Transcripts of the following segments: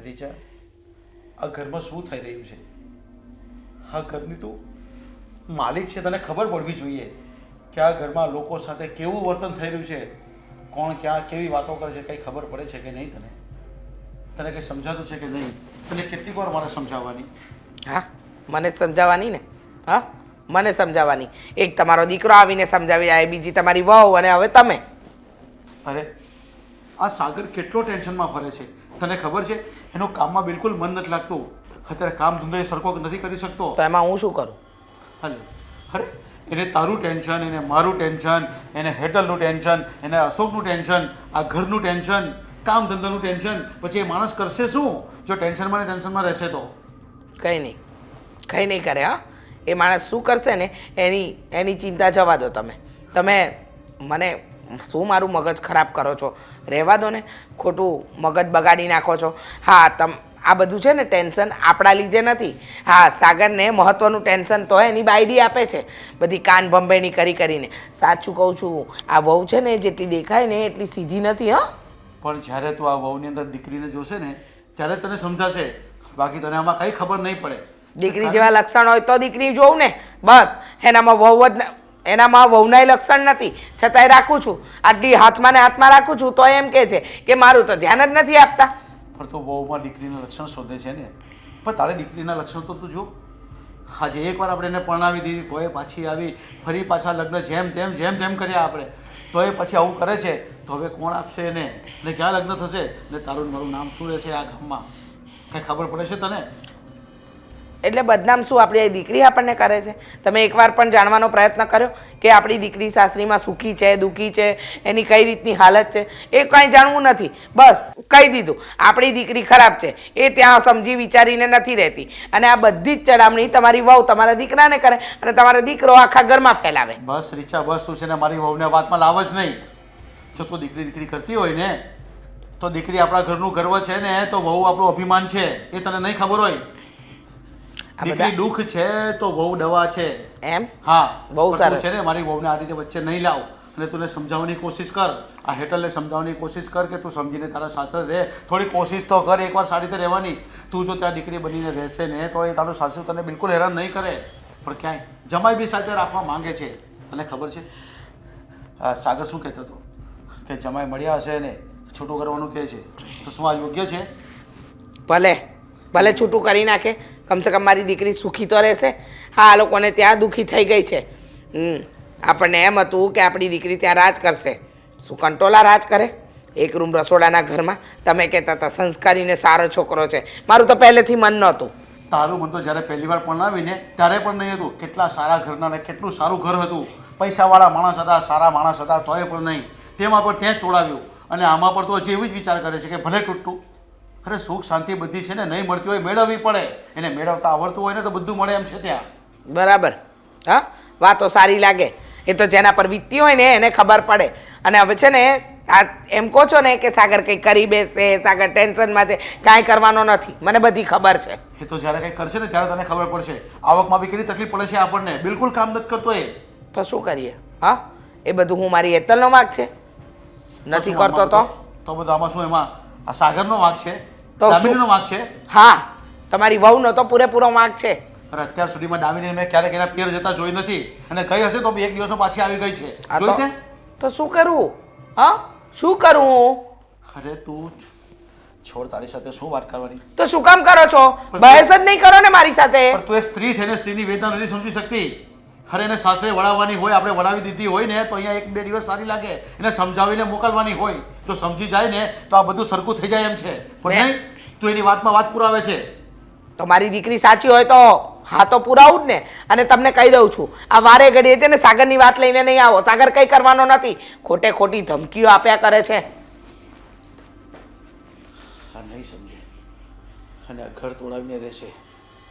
રીચા આ ઘરમાં શું થઈ રહ્યું છે? આ ઘરની તું માલિક છે તને ખબર પડવી જોઈએ કે આ ઘરમાં લોકો સાથે કેવું વર્તન થઈ રહ્યું છે? કોણ ક્યાં કેવી વાતો કરે છે કંઈ ખબર પડે છે કે નહીં તને? તને કંઈ સમજાતું છે કે નહીં? તને કેટલીક વાર મારે સમજાવવાની? હા મને સમજાવવાની ને? હા મને સમજાવવાની. એક તમારો દીકરો આવીને સમજાવી જાય બીજી તમારી વહુ અને હવે તમે. અરે આ સાગર કેટલો ટેન્શનમાં ફરે છે? તને ખબર છે? એનું કામમાં બિલકુલ મન નથી લાગતું. અત્યારે કામ ધંધો એ સરખો નથી કરી શકતો. તો એમાં હું શું કરું? હલો અરે એને તારું ટેન્શન એને મારું ટેન્શન એને હેટલનું ટેન્શન એને અશોકનું ટેન્શન આ ઘરનું ટેન્શન કામ ધંધાનું ટેન્શન પછી એ માણસ કરશે શું? જો ટેન્શનમાં ને ટેન્શનમાં રહેશે તો? કંઈ નહીં. કંઈ નહીં કરે હા? એ માણસ શું કરશે ને એની એની ચિંતા જવા દો તમે. તમે મને શું મારું મગજ ખરાબ કરો છો? રહેવા દો ને. ખોટું મગજ બગાડી નાખો છો. હા તમ આ બધું છે ને ટેન્શન આપણા લીધે નથી. હા સાગરને મહત્ત્વનું ટેન્શન તો એની બાયડી આપે છે. બધી કાન ભંભેણી કરી કરીને. સાચું કહું છું આ વહુ છે ને જેટલી દેખાય ને એટલી સીધી નથી હા. પણ જ્યારે તું આ વહુની અંદર દીકરીને જોશે ને ત્યારે તને સમજાશે બાકી તને આમાં કંઈ ખબર નહીં પડે. દીકરી જેવા લક્ષણ હોય તો દીકરી જોઉં ને. બસ એનામાં વહુ જ એનામાં વહુનાય લક્ષણ નથી. છતાંય રાખું છું. આટલી હાથમાં ને હાથમાં રાખું છું તો એમ કહે છે કે મારું તો ધ્યાન જ નથી આપતા. પણ તો વહુમાં દીકરીના લક્ષણ શોધે છે ને. પણ તારે દીકરીના લક્ષણ તો તું જો. આજે એકવાર આપણે એને પરણાવી દીધી, તોય પાછી આવી, ફરી પાછા લગ્ન જેમ તેમ જેમ તેમ કર્યા આપણે. તોય પછી આવું કરે છે. તો હવે કોણ આપશે એને? ને ક્યાં લગ્ન થશે? ને તારું મારું નામ શું રહેશે આ ગામમાં? કંઈ ખબર પડે છે તને? એટલે બદનામ શું આપણી દીકરી આપણને કરે છે? તમે એકવાર પણ જાણવાનો પ્રયત્ન કર્યો કે આપણી દીકરી સાસરીમાં સુખી છે, દુઃખી છે, એની કઈ રીતની હાલત છે? એ કાંઈ જાણવું નથી. બસ, કહી દીધું. આપણી દીકરી ખરાબ છે. એ ત્યાં સમજી વિચારીને નથી રહેતી. અને આ બધી જ ચડામણી તમારી વહુ તમારા દીકરાને કરે અને તમારો દીકરો આખા ઘરમાં ફેલાવે. બસ, રીચા, બસ, તું છે ને મારી વહુને વાતમાં લાવ જ નહીં. જો તું દીકરી દીકરી કરતી હોય ને, તો દીકરી આપણા ઘરનું ગર્વ છે ને, તો વહુ આપણું અભિમાન છે. એ તને નહીં ખબર હોય? દીકરી દુઃખ છે તો વહુ દવા છે. એમ? હા બહુ સારું. છે ને મારી બહુને આ રીતે વચ્ચે નહીં લાવ. અને તું સમજાવવાની કોશિશ કર. આ હેટલને સમજાવવાની કોશિશ કર કે તું સમજીને તારા સાસર રહે. થોડી કોશિશ તો કર એકવાર સારી રીતે રહેવાની. તું જો ત્યાં દીકરી બનીને રહેશે ને તો એ તારું સાસુ તને બિલકુલ હેરાન નહીં કરે. પણ ક્યાંય? જમાઈ બી સાથે રાખવા માંગે છે. તને ખબર છે? આ સાગર શું કહેતો હતો? કે જમાઈ મળ્યા હશે ને છૂટું કરવાનું કહે છે. તો શું આ યોગ્ય છે? ભલે ભલે છૂટું કરી નાખે. કમસે કમ મારી દીકરી સુખી તો રહેશે. હા, આ લોકોને ત્યાં દુઃખી થઈ ગઈ છે. હમ, આપણને એમ હતું કે આપણી દીકરી ત્યાં રાજ કરશે. શું કંટોલા રાજ કરે? એક રૂમ રસોડાના ઘરમાં. તમે કહેતા હતા, સંસ્કારીને સારો છોકરો છે. મારું તો પહેલેથી મન નહોતું. તારું મન તો જ્યારે પહેલી વાર પરણાવીને ત્યારે પણ નહીં હતું. કેટલા સારા ઘરના ને કેટલું સારું ઘર હતું. પૈસાવાળા માણસ હતા, સારા માણસ હતા, તોય પણ નહીં. તેમાં પણ ત્યાં જ તોડાવ્યું. અને આમાં પણ તો હજી એવી જ વિચાર કરે છે કે ભલે તૂટતું અરે સુખ શાંતિ બધી છે ને નહીં મળતી હોય મેળવવી પડે. એને મેળવતા આવડતું હોય ને તો બધું મળે એમ છે ત્યાં. બરાબર. હા? વાતો સારી લાગે. એ તો જેના પર વીતતી હોય ને એને ખબર પડે. અને હવે છે ને આ એમ કહો છો ને કે સાગર કંઈ કરી બેસે સાગર ટેન્શનમાં છે કાંઈ કરવાનો નથી. મને બધી ખબર છે. એ તો જ્યારે કંઈ કરશે ને ત્યારે તને ખબર પડશે. આવકમાં બી કેટલી તકલીફ પડે છે આપણને. બિલકુલ કામ નથી કરતો એ. તો શું કરીએ? હા? એ બધું હું મારી એતલનો વાંક છે? નથી કરતો તો? તો બધું આમાં શું એમાં? આ સાગરનો વાંક છે? તો? દામિનીનો વાંક છે? હા તમારી વહુનો તો પૂરેપૂરો વાંક છે. અરે અત્યાર સુધીમાં દામિની મેં ક્યારેક એના પિયર જતા જોઈ નથી. અને કઈ હશે તો એક દિવસમાં પાછી આવી ગઈ છે. આ જોઈ તો તે? તો શું કરવું હા? શું કરું? હું અરે તું છોડ તારી સાથે શું વાત કરવાની? તો શું કામ કરો છો? બહેસ જ નહીં કરો ને મારી સાથે. પણ તું એ સ્ત્રી થઈને સ્ત્રીની વેદના નથી સમજી શકતી. અરે એને સાસરે વળાવવાની હોય આપણે વળાવી દીધી હોય ને તો અહીંયા એક બે દિવસ સારી લાગે. એને સમજાવીને મોકલવાની હોય. તો સમજી જાય ને તો આ બધું સરખું થઈ જાય એમ છે. પણ નહીં તું એની વાતમાં વાત પુરાવે છે. તો મારી દીકરી સાચી હોય તો હા તો પુરાવું જ ને. અને તમને કહી દઉં છું આ વારે ઘડીએ છે ને સાગરની વાત લઈને નહીં આવો. સાગર કંઈ કરવાનો નથી. ખોટે ખોટી ધમકીઓ આપ્યા કરે છે. આ નહીં સમજે. અને ઘર તોડાવીને રહેશે.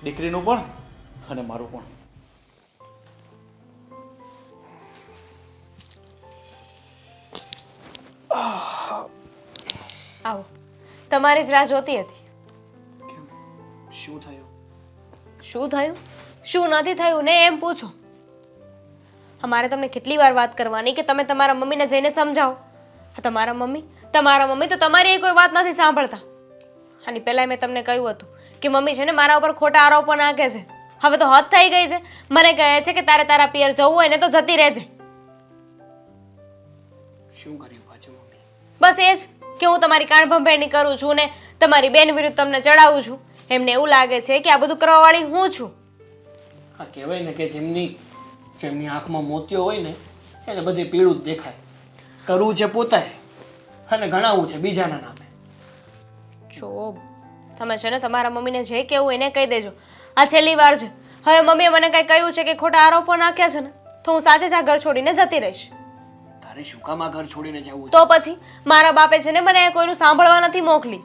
દીકરીનું પણ અને મારું પણ. આવો. તમારી જ રાહ જોતી હતી. શું થયું? શું થયું? શું નથી થયું? ને એમ પૂછો. અમારે તમને કેટલી વાર વાત કરવાની કે તમે તમારા મમ્મીને જઈને સમજાવો. આ તમારા મમ્મી? તમારા મમ્મી તો તમારી એ કોઈ વાત નથી સાંભળતા. આની પહેલાં મેં તમને કહ્યું હતું કે મમ્મી છે ને મારા ઉપર ખોટા આરોપો નાખે છે. હવે તો હદ થઈ ગઈ છે. મને કહે છે કે તારે તારા પિયર જવું હોય ને તો જતી રહેજે. શું કર્યું? બસ એ જ કે હું તમારી કાણભંભેણી કરું છું ને તમારી બેન વિરુદ્ધ તમને ચડાવું છું. એમને એવું લાગે છે કે આ બધું કરવાવાળી હું છું. આ કહેવાય ને કે જેમની જેમની આંખમાં મોતિયો હોય ને એને બધી પીળું જ દેખાય. કરવું છે પોતાએ અને ગણાવવું છે બીજાના નામે. જો તમે છે ને તમારા મમ્મીને જે કહેવું એને કહી દેજો. આ છેલ્લી વાર છે. હવે મમ્મીએ મને કંઈ કહ્યું છે કે ખોટા આરોપો નાખ્યા છે ને તો હું સાચે જ આ ઘર છોડીને જતી રહીશ. તારે શું કામ આ ઘર છોડીને જવું છે? તો પછી મારા બાપે છે ને મને કોઈનું સાંભળવા નથી મોકલી.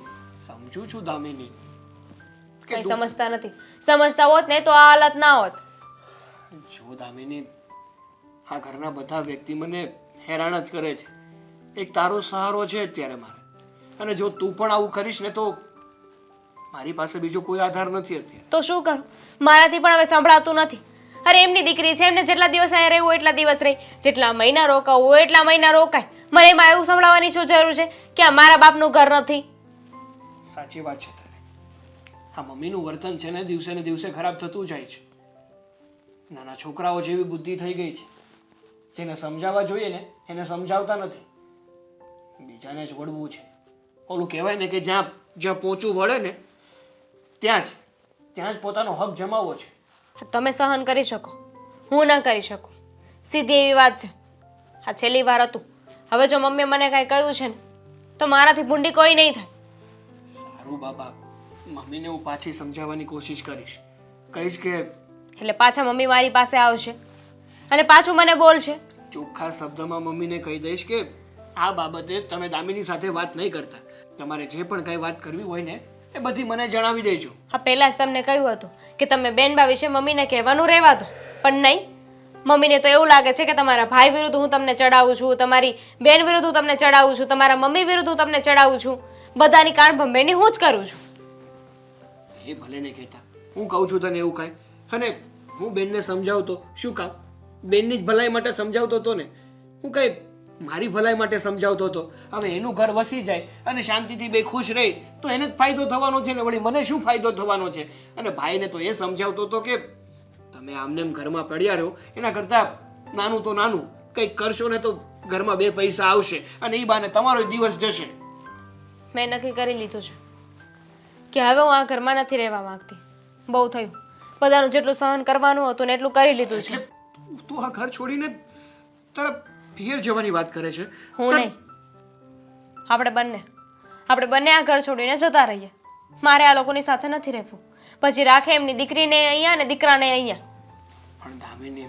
સમજુ છું દામિની. કઈ સમજતા નથી. સમજતા હોત ને તો આ હાલત ના હોત. જો દામિની આ ઘરના બધા વ્યક્તિ મને હેરાન જ કરે છે. એક તારો સહારો છે અત્યારે મારે. અને જો તું પણ આવું કરીશ ને તો મારી પાસે બીજો કોઈ આધાર નથી અત્યારે. તો શું કરું? મારાથી પણ હવે સંભળાતું નથી. અરે એમની દીકરી છે, એમને જેટલા દિવસ અહીંયા રહેવું એટલા દિવસ રહી. જેટલા મહિના રોકાવું એટલા મહિના રોકાય. મને એમાં એવું સંભળાવવાની શું જરૂર છે કે આ મારા બાપનું ઘર નથી? સાચી વાત છે તારી હા, મમ્મીનું વર્તન છે ને દિવસે ને દિવસે ખરાબ થતું જાય છે. નાના છોકરાઓ જેવી બુદ્ધિ થઈ ગઈ છે. જેને સમજાવવા જોઈએ ને, એને સમજાવતા નથી. બીજાને જ વળવું છે. ઓલું કહેવાય ને કે જ્યાં જ્યાં પહોંચવું વળે ને, ત્યાં જ ત્યાં જ પોતાનો હક જમાવવો છે. હા, તમે સહન કરી શકો. હું ન કરી શકું. સીધી એવી વાત છે. આ છેલ્લી વાર હતું. હવે જો મમ્મીએ મને કાંઈ કહ્યું છે ને તો મારાથી ભૂંડી કોઈ નહીં થાય. સારું બાબા. મમ્મીને હું પાછી સમજાવવાની કોશિશ કરીશ. કહીશ કે એટલે પાછા મમ્મી મારી પાસે આવશે અને પાછું મને બોલશે. ચોખ્ખા શબ્દમાં મમ્મીને કહી દઈશ કે આ બાબતે તમે દામિની સાથે વાત નહીં કરતા. તમારે જે પણ કાંઈ વાત કરવી હોય ને એ બધી મને જણાવી દેજો. હા પહેલાં જ તમને કહ્યું હતું કે તમે બેનબા વિશે મમ્મીને કહેવાનું રહેવા દો. પણ નહીં મમ્મીને તો એવું લાગે છે કે તમારા ભાઈ વિરુદ્ધ હું તમને ચડાવું છું તમારી બેન વિરુદ્ધ હું તમને ચડાવું છું તમારા મમ્મી વિરુદ્ધ હું તમને ચડાવું છું. બધાની કાન ભંભેરની હું જ કરું છું. એ ભલે ને કહેતા. હું કહું છું તને એવું કાંઈ. અને હું બેનને સમજાવતો. શું કામ? બેનની જ ભલાઈ માટે સમજાવતો હતો ને. હું કાંઈ મારી ભલાઈ માટે સમજાવતો હતો. હવે એનું ઘર વસી જાય અને શાંતિથી બે ખુશ રહે તો એને જ ફાયદો થવાનો છે ને વળી મને શું ફાયદો થવાનો છે? અને ભાઈને તો એ સમજાવતો હતો કે તમે આમને ઘરમાં પડ્યા રહો એના કરતાં નાનું તો નાનું કંઈક કરશો ને તો ઘરમાં બે પૈસા આવશે અને એ બાને તમારો દિવસ જશે. મેં નક્કી કરી લીધું છે કે હવે હું આ ઘરમાં નથી રહેવા માંગતી. બહુ થયું. બધાનું જેટલું સહન કરવાનું હતું ને એટલું કરી લીધું છે. તું- તું આ ઘર છોડીને તારા પિયર જવાની વાત કરે છે. હું નહીં. આપણે બંને. આપણે બંને આ ઘર છોડીને જતા રહીએ. મારે આ લોકોની સાથે નથી રહેવું. પછી રાખે એમની દીકરીને અહીંયા ને દીકરાને અહીંયા. પણ દામિની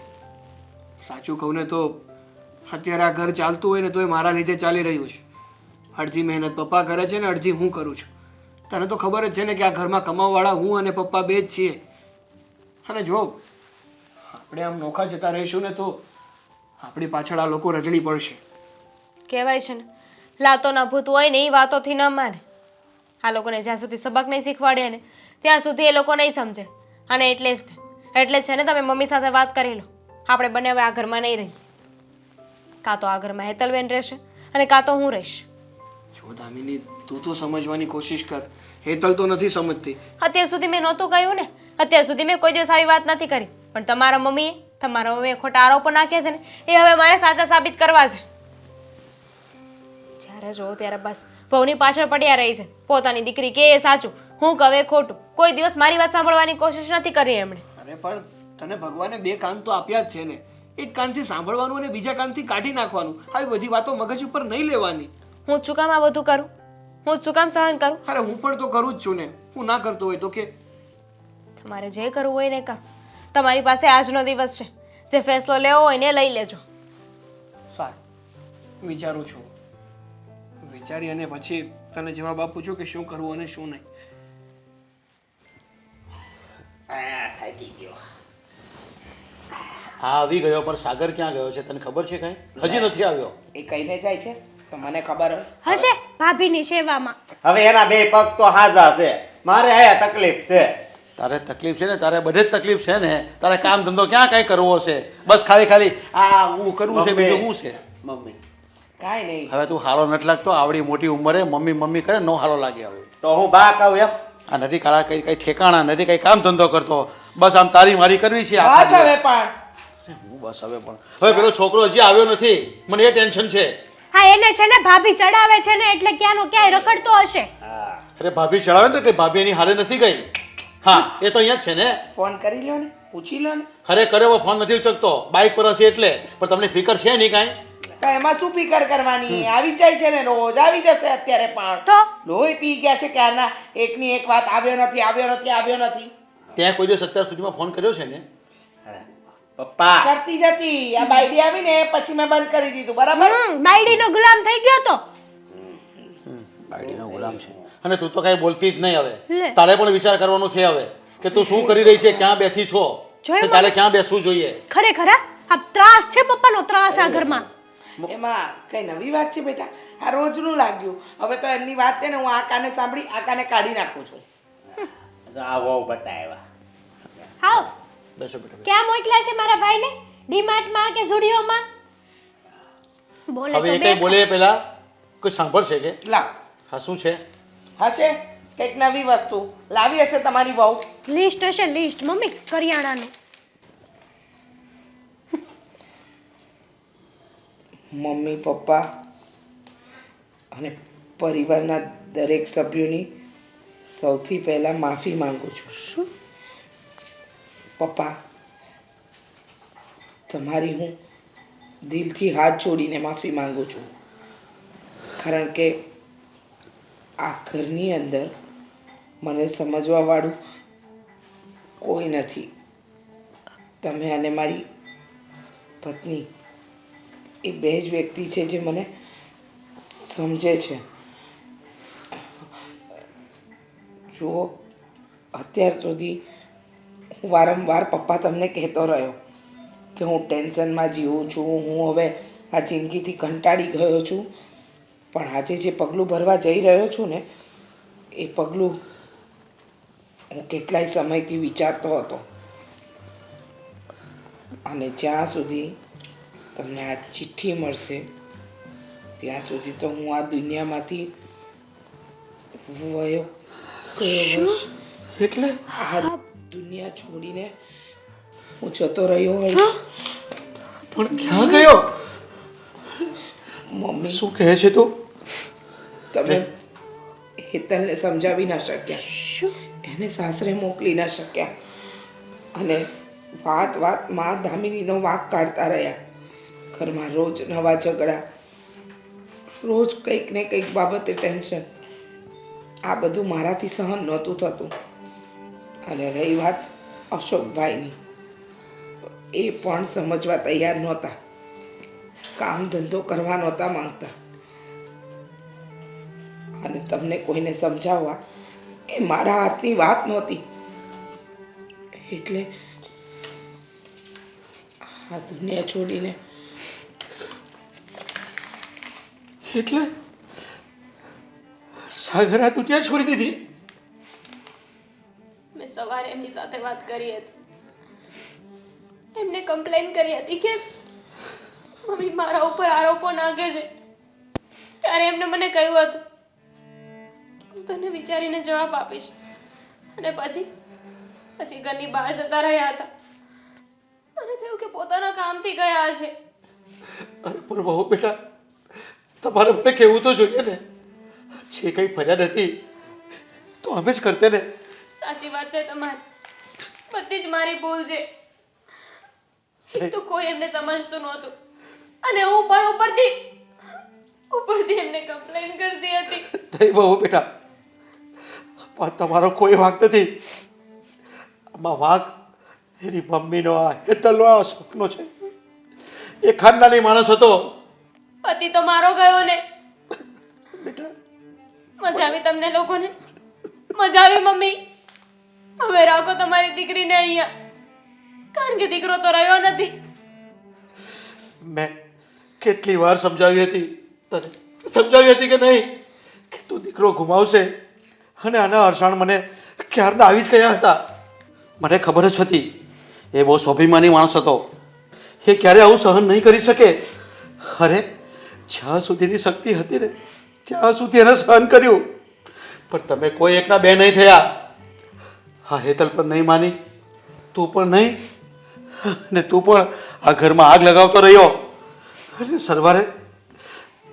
સાચું કહું ને તો અત્યારે આ ઘર ચાલતું હોય ને તો એ મારા લીધે ચાલી રહ્યું છે. અડધી મહેનત પપ્પા કરે છે ને અડધી હું કરું છું. તને તો ખબર જ છે ને કે આ ઘરમાં કમાવાવાળા હું અને પપ્પા બે જ છીએ. અને જો આપણે આમ નોખા જતા રહીશું ને તો આપણી પાછળ આ લોકો રજડી પડશે. કહેવાય છે ને લાતોના ભૂત હોય ને એ વાતોથી ન માને આ લોકોને જ્યાં સુધી સબક નહીં શીખવાડે ને ત્યાં સુધી એ લોકો નહીં સમજે. અને એટલે જ એટલે છે ને તમે મમ્મી સાથે વાત કરી લો. આપણે બંને હવે આ ઘરમાં નહીં રહી કાં તો આ ઘરમાં હેતલબેન રહેશે અને કાં તો હું રહીશ. જો દામિની તું તો સમજવાની કોશિશ કર. હેતલ તો નથી સમજતી. અત્યાર સુધી મેં નહોતું કહ્યું ને. અત્યાર સુધી મેં કોઈ દિવસ આવી વાત નથી કરી. પણ તમારા મમ્મીએ તમારા મમ્મીએ ખોટા આરોપો નાખ્યા છે ને એ હવે મારે સાચા સાબિત કરવા છે. જ્યારે જોઉં ત્યારે બસ ભવની પાછળ પડ્યા રહી છે. પોતાની દીકરી કે એ સાચું હું કવે ખોટું. કોઈ દિવસ મારી વાત સાંભળવાની કોશિશ નથી કરી એમણે. અરે પણ તને ભગવાને બે કાન તો આપ્યા જ છે ને. એક કાનથી સાંભળવાનું અને બીજા કાનથી કાઢી નાખવાનું. આવી બધી વાતો મગજ ઉપર નહીં લેવાની. હું જ શું કામ આ બધું કરું? હું શું કામ સહન કરું? અરે હું પણ તો કરું જ છું ને. હું ના કરતો હોય તો કે? તમારે જે કરવું હોય ને કરો. તમારી પાસે આજનો દિવસ છે. જે ફેસલો લેવો હોય ને લઈ લેજો. સારું. વિચારું છું. વિચારી અને પછી તને જવાબ આપું છું કે શું કરવું અને શું નહીં. આ આવી ગયો પણ સાગર ક્યાં ગયો છે? તને ખબર છે કઈ? હજી નથી આવ્યો. એ કહીને જાય છે? તો મને ખબર હશે ભાભીની સેવામાં. હવે એના બે પગ તો હાજા છે. મારે આયા તકલીફ છે. તારે તકલીફ છે ને તારે બધે જ તકલીફ છે ને તારે કામ ધંધો ક્યાં કાંઈ કરવો છે? બસ ખાલી ખાલી આ હું કરવું છે બીજું શું છે? મમ્મી. કાંઈ નહીં. હવે તું હારો નથી લાગતો આવડી મોટી ઉંમરે મમ્મી મમ્મી કરે નો હારો લાગે હવે. તો હું બા કહું એમ? આ નથી કાળા કઈ કઈ ઠેકાણા નથી કઈ કામ ધંધો કરતો. બસ આમ તારી મારી કરવી છે આખા હવે પણ હું બસ હવે પણ. હવે પેલો છોકરો હજી આવ્યો નથી. મને એ ટેન્શન છે. હા એને છે ને ભાભી ચડાવે છે ને એટલે ક્યાંનો ક્યાંય રખડતો હશે. અરે ભાભી ચડાવે ને તો કે ભાભી એની હારે નથી ગઈ? હા એ તો અહીંયા જ છે ને. ફોન કરી લ્યો ને પૂછી લો ને. અરે કર્યો ફોન નથી ઉચકતો. બાઇક પર હશે એટલે પણ તમને ફિકર છે નહીં કાંઈ? કાંઈ એમાં શું ફિકર કરવાની? આવી જાય છે ને રોજ આવી જશે અત્યારે પણ. તો? લોહી પી ગયા છે ક્યારના એકની એક વાત આવ્યો નથી આવ્યો નથી આવ્યો નથી. ત્યાં કોઈ દિવસ અત્યાર સુધીમાં ફોન કર્યો છે ને? પપ્પા. કરતી જતી આ બાયડી આવી ને પછી મેં બંધ કરી દીધું બરાબર? હમ બાયડીનો ગુલામ થઈ ગયો તો. બાયડીનો ગુલામ છે. અને તું તો કાંઈ બોલતી જ નહીં હવે. તારે પણ વિચાર કરવાનો છે હવે કે તું શું કરી રહી છે ક્યાં બેઠી છો? કે તારે ક્યાં બેસવું જોઈએ? ખરેખર? આ ત્રાસ છે પપ્પાનો ત્રાસ આ ઘરમાં. એમાં કઈ નવી વાત છે બેટા? આ રોજનું લાગ્યું. હવે તો એમની વાત છે ને હું આ કાને સાંભળી આ કાને કાઢી નાખું છું. આ વહુ બતાવ્યા. આવ બેસો બેટા ક્યાં મોકલા છે મારા ભાઈને? ડીમાર્ટમાં કે ઝુડિયોમાં બોલે હવે એ કઈ બોલે એ પહેલા? કોઈ સાંભળશે કે? લા હા શું છે? હશે? કંઈક નવી વસ્તુ લાવી હશે તમારી વહુ? લિસ્ટ હશે લિસ્ટ મમ્મી કરિયાણાનું. મમ્મી પપ્પા અને પરિવારના દરેક સભ્યોની સૌથી પહેલાં માફી માંગુ છું. શું? પપ્પા તમારી હું દિલથી હાથ જોડીને માફી માંગુ છું. કારણ કે આ ઘરની અંદર મને સમજવાવાળું કોઈ નથી. તમે અને મારી પત્ની એ બે જ વ્યક્તિ છે જે મને સમજે છે. જુઓ અત્યાર સુધી હું વારંવાર પપ્પા તમને કહેતો રહ્યો કે હું ટેન્શનમાં જીવું છું, હું હવે આ જિંદગીથી કંટાળી ગયો છું પણ આજે જે પગલું ભરવા જઈ રહ્યો છું ને એ પગલું હું કેટલાય સમયથી વિચારતો હતો. અને જ્યાં સુધી તમને આ ચિઠ્ઠી મળશે ત્યાં સુધી તો હું આ દુનિયામાંથી વયો ગયો એટલે? આ દુનિયા છોડીને હું જતો રહ્યો હોય પણ ક્યાં ગયો? મમ્મી. શું કહે છે તું? તમે હેતલને સમજાવી ના શક્યા. એને સાસરે મોકલી ના શક્યા. અને વાત વાત મા દામિનીનો વાક કાઢતા રહ્યા. ઘરમાં રોજ નવા ઝઘડા. રોજ કંઈક ને કંઈક બાબતે ટેન્શન. આ બધું મારાથી સહન નહોતું થતું. અને રહી વાત અશોકભાઈની. એ પણ સમજવા તૈયાર નહોતા. કામ ધંધો કરવા નહોતા માંગતા. અને તમને કોઈને સમજાવવા એ મારા હાથની વાત નહોતી. એટલે આ દુનિયા છોડીને એટલે સાગરા દુનિયા છોડી દીધી? મેં સવારે એમની સાથે વાત કરી હતી. એમને કમ્પ્લેન કરી હતી કે મમ્મી મારા ઉપર આરોપો નાખે છે. ત્યારે એમને મને કહ્યું હતું તને વિચારીને જવાબ આપીશ. અને પછી? પછી ઘરની બહાર જતા રહ્યા હતા. મને થયું કે પોતાના કામથી ગયા છે. અરે પણ બહુ બેટા તમારે મને કહેવું તો જોઈએ ને? જે કંઈ ફરિયાદ નથી તો અમે જ કરતે ને. સાચી વાત છે તમારી. બધી જ મારી ભૂલ છે. તો કોઈ એમને સમજતું નહોતું. અને હું પણ ઉપરથી ઉપરથી એમને કમ્પ્લેન કરતી હતી. નહીં બહુ બેટા પણ તમારો કોઈ વાંક નથી. આમાં વાંક એની મમ્મીનો આ હેતલનો સપનો છે. એ ખાનદાની માણસ હતો. પતિ તો મારો ગયો ને. બેટા. મજા આવી તમને લોકોને? મજા આવી મમ્મી. હવે રાખો તમારી દીકરીને અહીંયા. કારણ કે દીકરો તો રહ્યો નથી. મેં કેટલી વાર સમજાવી હતી તને. સમજાવી હતી કે નહીં? કે તું દીકરો ગુમાવશે. અને આના અરસાણ મને ક્યારના આવી જ ગયા હતા? મને ખબર જ હતી. એ બહુ સ્વાભિમાની માણસ હતો. એ ક્યારે આવું સહન નહીં કરી શકે? અરે, જ્યાં સુધીની શક્તિ હતી ને, ત્યાં સુધી એને સહન કર્યું. પણ તમે કોઈ એકના બે નહીં થયા. હા હેતલ પણ નહીં માની. તું પણ નહીં. ને તું પણ આ ઘરમાં આગ લગાવતો રહ્યો. અને સરવારે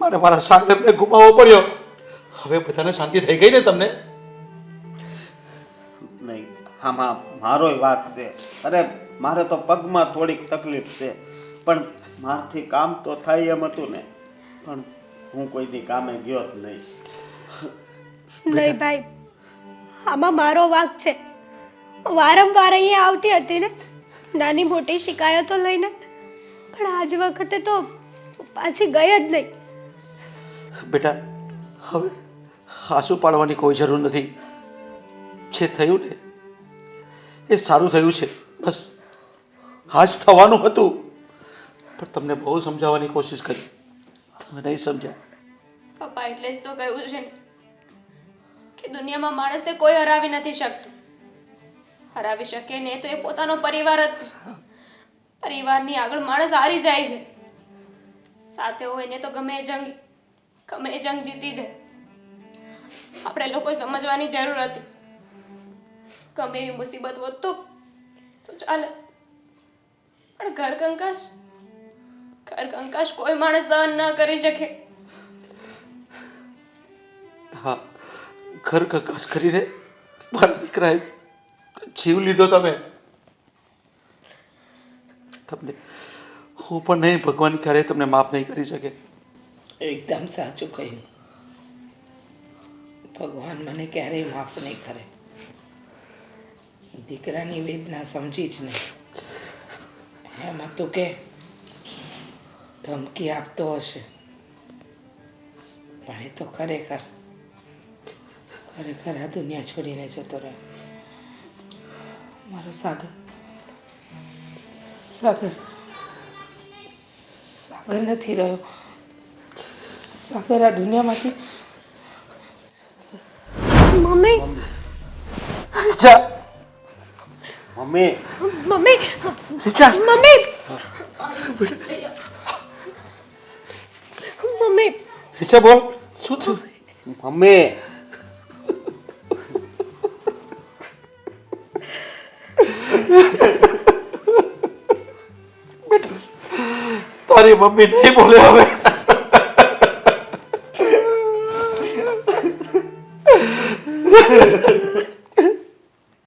મારે મારા સાગરને ગુમાવવો પડ્યો. હવે બધાને શાંતિ થઈ ગઈ ને તમને? આમાં મારોય વાક છે. અરે મારે તો પગમાં થોડીક તકલીફ છે. પણ મારથી કામ તો થાય એમ હતું ને. પણ હું કોઈ દી કામે ગયો જ નહીં. નહીં ભાઈ આમાં મારો વાંક છે. વારંવાર અહીંયા આવતી હતી ને. નાની મોટી શિકાયતો લઈને. પણ આજ વખતે તો પાછી ગઈ જ નહીં. બેટા હવે આંસુ પાડવાની કોઈ જરૂર નથી. જે થયું ને એ સારું થયું છે, બસ. હા જ થવાનું હતું. પણ તમને બહુ સમજાવવાની કોશિશ કરી. તમે નહીં સમજ્યા. પપ્પા, એટલે જ તો કહ્યું છે કે દુનિયામાં માણસને કોઈ હરાવી નથી શકતું. હરાવી શકે ને તો એ પોતાનો પરિવાર જ પરિવારની આગળ માણસ હારી જાય છે. સાથે હોય ને તો ગમે એ જંગ, ગમે એ જંગ જીતી જાય. આપણે લોકોએ સમજવાની જરૂર હતી. ગમે એવી મુસીબત હોત તો તો ચાલે. પણ ઘર કંકાશ ઘર કંકાશ કોઈ માણસ સહન ન કરી શકે. હા ઘર કંકાશ કરીને મારા દીકરાએ જીવ લીધો તમે. તમને હું પણ નહીં ભગવાન ક્યારેય તમને માફ નહીં કરી શકે. એકદમ સાચું કહ્યું. ભગવાન મને ક્યારેય માફ નહીં કરે. દીકરાની વેદના સમજી જ નહીં. એમાં તું કે ધમકી આપતો હશે. પણ એ તો ખરેખર ખરેખર આ દુનિયા છોડીને જતો રહે મારો સાગર સાગર સાગર નથી રહ્યો. સાગર આ દુનિયામાંથી mummy. Richa mummy mummy Richa mummy mummy Richa બોલ શું થયું મમ્મી તારી મમ્મી નહીં બોલે હવે